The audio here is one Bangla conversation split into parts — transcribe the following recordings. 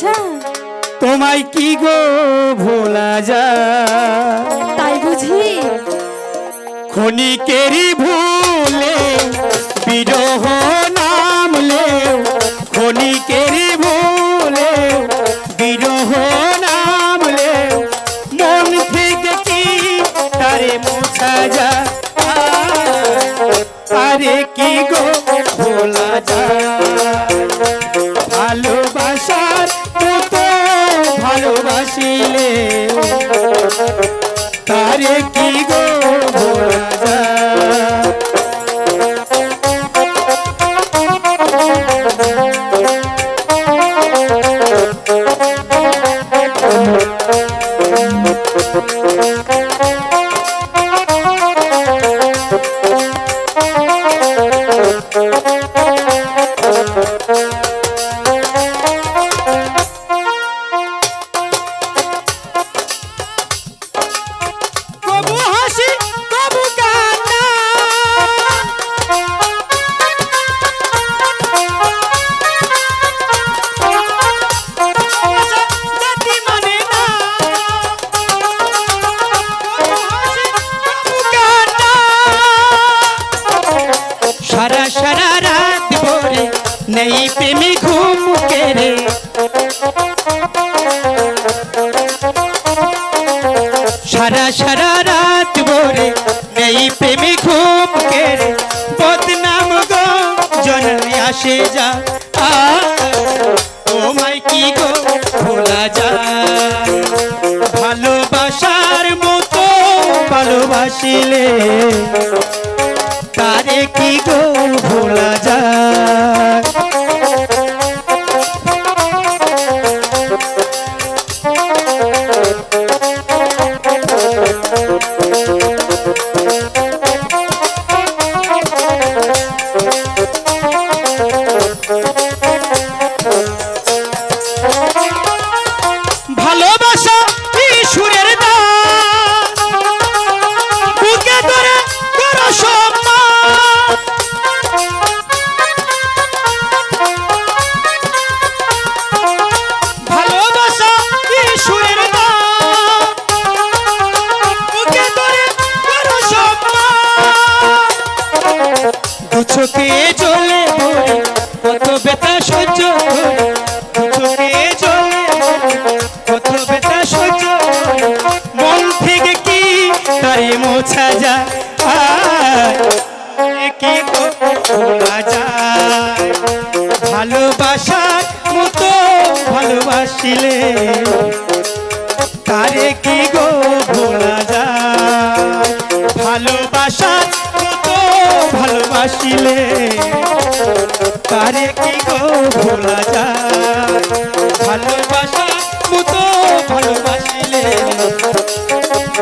আচ্ছা। তোমায় কি গো ভোলা যায়? তাই বুঝি। ক্ষণিকেরই ভুলে বিরহ নামলে ক্ষণিকেরই ভুলে বিরহ নামলে মন থেকে কি তারে মোছা যায়? আরে কি গো ভোলা যায়? নেই প্রেমী ঘুম কেড়ে সারা সারা রাত ভরে নেই প্রেমী ঘুম কেড়ে বদনাম গো জনে আসে যা। আ, তোমায় কি গো ভোলা যায় ভালোবাসার মতো ভালোবাসিলে। মন থেকে কি তারে মোছা আয়, কি ভোলা যায়। ভালোবাসার মতো ভালোবাসিলে তারে কি গো ভোলা যায়? ভালোবাসার ভালোবাসিলে তারে কি গো ভোলা যায়? ভালোবাসার মতো ভালোবাসিলে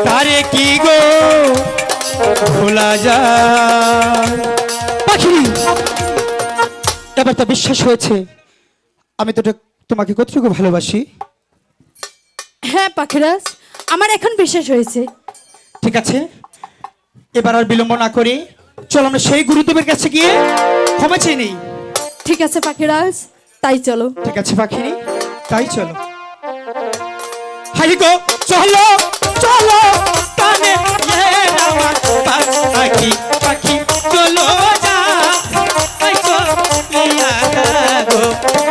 তারে কি গো ভোলা যায়? পাখি! এবার তো বিশ্বাস হয়েছে। আমি তো তোমাকে কতটুকু ভালোবাসি? হ্যাঁ পাখিরাজ আমার এখন বিশ্বাস হয়েছে। ঠিক আছে। এবার আর বিলম্ব না করে। চল আমরা সেই গুরুদেবের কাছে গিয়ে ক্ষমা চেয়ে নেই। ঠিক আছে পাখিরাজ তাই চলো। ঠিক আছে পাখিনি, তাই চলো। হাই গো, চলো চলো, কানে পাখি পাখি চলো যা। গো।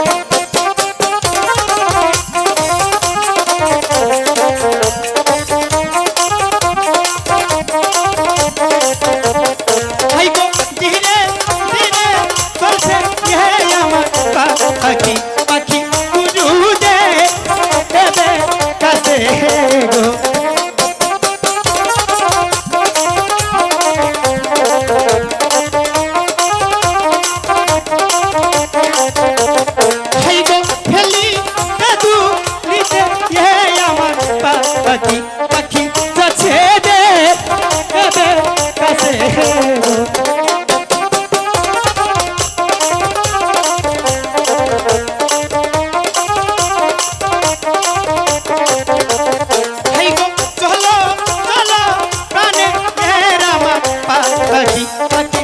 Aquí